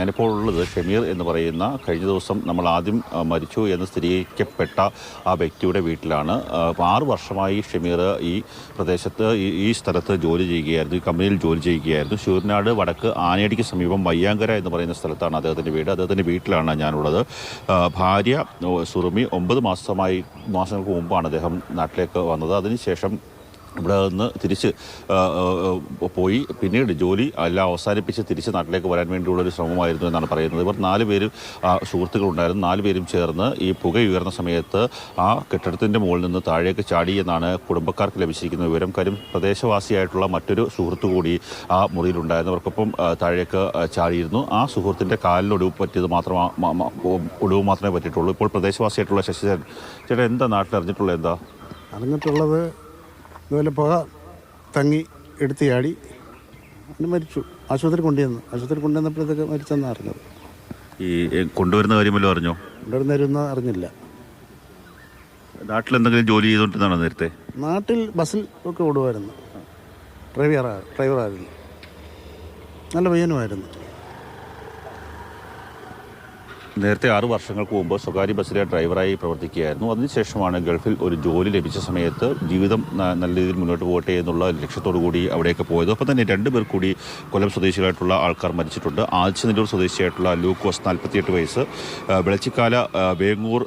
ഞാനിപ്പോൾ ഉള്ളത് ഷമീർ എന്ന് പറയുന്ന കഴിഞ്ഞ ദിവസം നമ്മൾ ആദ്യം മരിച്ചു എന്ന് സ്ഥിരീകരിക്കപ്പെട്ട ആ വ്യക്തിയുടെ വീട്ടിലാണ്. ആറു വർഷമായി ഷമീർ ഈ പ്രദേശത്ത് ഈ- സ്ഥലത്ത് ജോലി ചെയ്യുകയായിരുന്നു ഈ കമ്പനിയിൽ ജോലി ചെയ്യുകയായിരുന്നു. ശൂരനാട് വടക്ക് ആനയടിക്ക് സമീപം വയ്യാങ്കര എന്ന് പറയുന്ന സ്ഥലത്താണ് അദ്ദേഹത്തിന്റെ വീട്. അദ്ദേഹത്തിന്റെ വീട്ടിലാണ് ഞാനുള്ളത്. ഭാര്യ സുറുമി ഒമ്പത് മാസമായി മാസങ്ങൾക്ക് മുമ്പാണ് അദ്ദേഹം നാട്ടിലേക്ക് വന്നത്. അതിനുശേഷം ഇവിടെ നിന്ന് തിരിച്ച് പോയി. പിന്നീട് ജോലി എല്ലാം അവസാനിപ്പിച്ച് തിരിച്ച് നാട്ടിലേക്ക് വരാൻ വേണ്ടിയുള്ള ഒരു ശ്രമമായിരുന്നു എന്നാണ് പറയുന്നത്. ഇവർ നാല് പേരും സുഹൃത്തുക്കളുണ്ടായിരുന്നു. നാല് പേരും ചേർന്ന് ഈ പുക ഉയർന്ന സമയത്ത് ആ കെട്ടിടത്തിന്റെ മുകളിൽ നിന്ന് താഴേക്ക് ചാടി എന്നാണ് കുടുംബക്കാർക്ക് ലഭിച്ചിരിക്കുന്ന വിവരം. കാര്യം പ്രദേശവാസിയായിട്ടുള്ള മറ്റൊരു സുഹൃത്തു കൂടി ആ മുറിയിലുണ്ടായിരുന്നു. അവർക്കൊപ്പം താഴേക്ക് ചാടിയിരുന്നു. ആ സുഹൃത്തിന്റെ കാലിനൊടുവ് പറ്റിയത് മാത്രം ഒടുവ് മാത്രമേ പറ്റിയിട്ടുള്ളൂ. ഇപ്പോൾ പ്രദേശവാസിയായിട്ടുള്ള ശശിധരൻ ചേട്ടൻ എന്താ നാട്ടിൽ അറിഞ്ഞിട്ടുള്ളത് എന്താ? അറിഞ്ഞിട്ടുള്ളത് ഇതുപോലെ പുക തങ്ങി എടുത്ത് ചാടി അങ്ങനെ മരിച്ചു. ആശുപത്രി കൊണ്ടുവന്നു ആശുപത്രി കൊണ്ടുവന്നപ്പോഴത്തേക്ക് മരിച്ചെന്നാണ് അറിഞ്ഞത്. ഈ കൊണ്ടുവരുന്ന കാര്യമല്ലോ അറിഞ്ഞോ? കൊണ്ടുവരുന്ന കൊണ്ടുവരുന്നവരൊന്നും അറിഞ്ഞില്ല. നാട്ടിൽ എന്തെങ്കിലും ജോലി ചെയ്തുകൊണ്ടിരുന്നാണോ നേരത്തെ? നാട്ടിൽ ബസ്സിൽ ഒക്കെ ഓടുമായിരുന്നു. ഡ്രൈവറാ ഡ്രൈവറായിരുന്നു. നല്ല പയ്യനുമായിരുന്നു. നേരത്തെ ആറു വർഷങ്ങൾക്ക് മുമ്പ് സ്വകാര്യ ബസ്സിലെ ഡ്രൈവറായി പ്രവർത്തിക്കുകയായിരുന്നു. അതിനുശേഷമാണ് ഗൾഫിൽ ഒരു ജോലി ലഭിച്ച സമയത്ത് ജീവിതം നല്ല രീതിയിൽ മുന്നോട്ട് പോകട്ടെ എന്നുള്ള ലക്ഷ്യത്തോടു കൂടി അവിടെയൊക്കെ പോയത്. ഒപ്പം തന്നെ രണ്ടുപേർ കൂടി കൊല്ലം സ്വദേശികളായിട്ടുള്ള ആൾക്കാർ മരിച്ചിട്ടുണ്ട്. ആദിച്ചനെല്ലൂർ സ്വദേശിയായിട്ടുള്ള ലൂക്കോസ് നാൽപ്പത്തിയെട്ട് വയസ്സ്. വിളച്ചിക്കാല വേങ്ങൂർ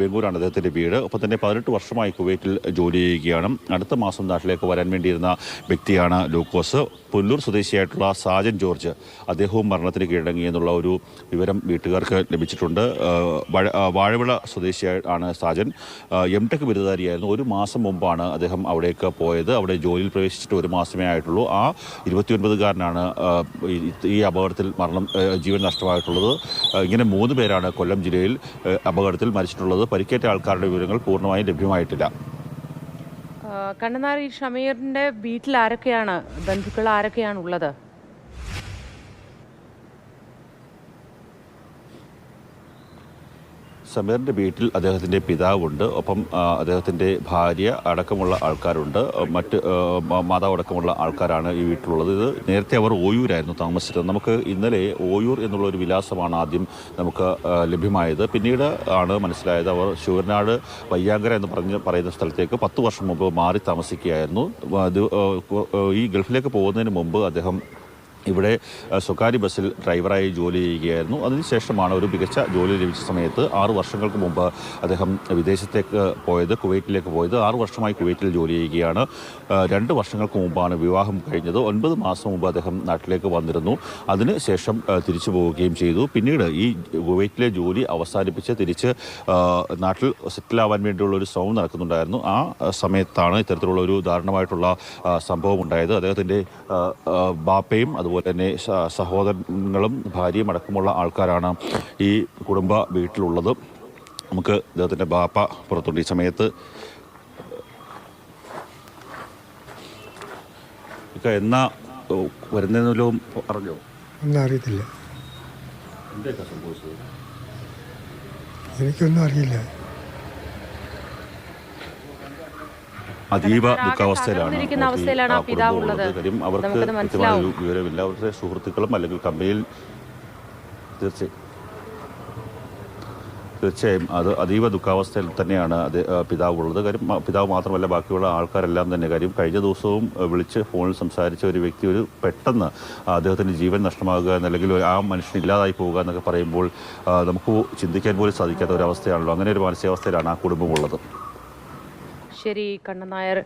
വേങ്ങൂരാണ് അദ്ദേഹത്തിന്റെ വീട്. ഒപ്പം തന്നെ പതിനെട്ട് വർഷമായി കുവൈറ്റിൽ ജോലി ചെയ്യുകയാണ്. അടുത്ത മാസം നാട്ടിലേക്ക് വരാൻ വേണ്ടിയിരുന്ന വ്യക്തിയാണ് ലൂക്കോസ് പുല്ലൂർ സ്വദേശിയായിട്ടുള്ള സാജൻ ജോർജ് അദ്ദേഹവും മരണത്തിന് കീഴടങ്ങി എന്നുള്ള ഒരു വിവരം വീട്ടുകാർക്ക് ലഭിച്ചിട്ടുണ്ട്. വാഴവിള ആണ് സാജൻ. M tech ബിരുദധാരിയായിരുന്നു. ഒരു മാസം മുമ്പാണ് അദ്ദേഹം അവിടേക്ക് പോയത്. അവിടെ ജോലിയിൽ പ്രവേശിച്ചിട്ട് ഒരു മാസമേ ആയിട്ടുള്ളൂ. ആ ഇരുപത്തിയൊൻപതുകാരനാണ് ഈ- അപകടത്തിൽ മരണം ജീവൻ നഷ്ടമായിട്ടുള്ളത്. ഇങ്ങനെ മൂന്ന് പേരാണ് കൊല്ലം ജില്ലയിൽ അപകടത്തിൽ മരിച്ചിട്ടുള്ളത്. പരിക്കേറ്റ ആൾക്കാരുടെ വിവരങ്ങൾ പൂർണമായും ലഭ്യമായിട്ടില്ല. കണ്ണനാർ ഈ ഷമീറിന്റെ വീട്ടിൽ ആരൊക്കെയാണ് ബന്ധുക്കൾ ആരൊക്കെയാണ് ഉള്ളത് സമീറിന്റെ വീട്ടിൽ അദ്ദേഹത്തിന്റെ പിതാവുണ്ട്. ഒപ്പം അദ്ദേഹത്തിന്റെ ഭാര്യ അടക്കമുള്ള ആൾക്കാരുണ്ട്. മറ്റ് മാതാവ് അടക്കമുള്ള ആൾക്കാരാണ് ഈ വീട്ടിലുള്ളത്. ഇത് നേരത്തെ അവർ ഓയൂരായിരുന്നു താമസിച്ചത്. നമുക്ക് ഇന്നലെ ഓയൂർ എന്നുള്ള ഒരു വിലാസമാണ് ആദ്യം നമുക്ക് ലഭ്യമായത്. പിന്നീട് ആണ് മനസ്സിലായത് അവർ ശൂരനാട് വയ്യാങ്കര എന്ന് പറഞ്ഞ് പറയുന്ന സ്ഥലത്തേക്ക് പത്ത് വർഷം മുമ്പ് മാറി താമസിക്കുകയായിരുന്നു. ഈ ഗൾഫിലേക്ക് പോകുന്നതിന് മുമ്പ് അദ്ദേഹം ഇവിടെ സ്വകാര്യ ബസ്സിൽ ഡ്രൈവറായി ജോലി ചെയ്യുകയായിരുന്നു. അതിനുശേഷമാണ് ഒരു മികച്ച ജോലി ലഭിച്ച സമയത്ത് ആറു വർഷങ്ങൾക്ക് മുമ്പ് അദ്ദേഹം വിദേശത്തേക്ക് പോയത് കുവൈറ്റിലേക്ക് പോയത്. ആറു വർഷമായി കുവൈറ്റിൽ ജോലി ചെയ്യുകയാണ്. രണ്ട് വർഷങ്ങൾക്ക് മുമ്പാണ് വിവാഹം കഴിഞ്ഞത്. ഒൻപത് മാസം മുമ്പ് അദ്ദേഹം നാട്ടിലേക്ക് വന്നിരുന്നു. അതിനുശേഷം ശേഷം തിരിച്ചു പോവുകയും ചെയ്തു. പിന്നീട് ഈ കുവൈറ്റിലെ ജോലി അവസാനിപ്പിച്ച് തിരിച്ച് നാട്ടിൽ സെറ്റിലാവാൻ വേണ്ടിയുള്ള ഒരു ശ്രമം നടക്കുന്നുണ്ടായിരുന്നു. ആ സമയത്താണ് ഇത്തരത്തിലുള്ള ഒരു ദാരുണമായിട്ടുള്ള സംഭവം ഉണ്ടായത്. അദ്ദേഹത്തിന്റെ ബാപ്പയും ബാപ്പയും അതുപോലെ തന്നെ സഹോദരങ്ങളും ഭാര്യയും അടക്കമുള്ള ആൾക്കാരാണ് ഈ കുടുംബ വീട്ടിലുള്ളത്. നമുക്ക് അദ്ദേഹത്തിന്റെ ബാപ്പ പുറത്തുണ്ട്. ഈ സമയത്ത് എന്നാ ഓ, വരുന്നതിലും അറിഞ്ഞോ? ഒന്നും അറിയത്തില്ല. എന്തൊക്കെ സംഭവിച്ചത്? എനിക്കൊന്നും അറിയില്ല. അതീവ ദുഃഖാവസ്ഥയിലാണ് അവസ്ഥയിലാണ് ആ പിതാവ് ഉള്ളത്. അവർക്ക് കൃത്യമായ. വിവരമില്ല. അവരുടെ സുഹൃത്തുക്കളും അല്ലെങ്കിൽ കമ്പനിയിൽ തീർച്ചയായും തീർച്ചയായും അത് അതീവ ദുഃഖാവസ്ഥയിൽ തന്നെയാണ് അത് പിതാവുള്ളത് പിതാവ് ഉള്ളത്. കാര്യം പിതാവ് മാത്രമല്ല ബാക്കിയുള്ള ആൾക്കാരെല്ലാം തന്നെ കാര്യം കഴിഞ്ഞ ദിവസവും വിളിച്ച് ഫോണിൽ സംസാരിച്ച ഒരു വ്യക്തി ഒരു പെട്ടെന്ന് അദ്ദേഹത്തിന്റെ ജീവൻ നഷ്ടമാകുക എന്നല്ലെങ്കിൽ ആ മനുഷ്യൻ ഇല്ലാതായി പോവുക എന്നൊക്കെ പറയുമ്പോൾ നമുക്ക് ചിന്തിക്കാൻ പോലും സാധിക്കാത്ത ഒരു അവസ്ഥയാണല്ലോ അങ്ങനെ ഒരു മാനസികാവസ്ഥയിലാണ് ആ കുടുംബമുള്ളത് ശരി കണ്ണനായർ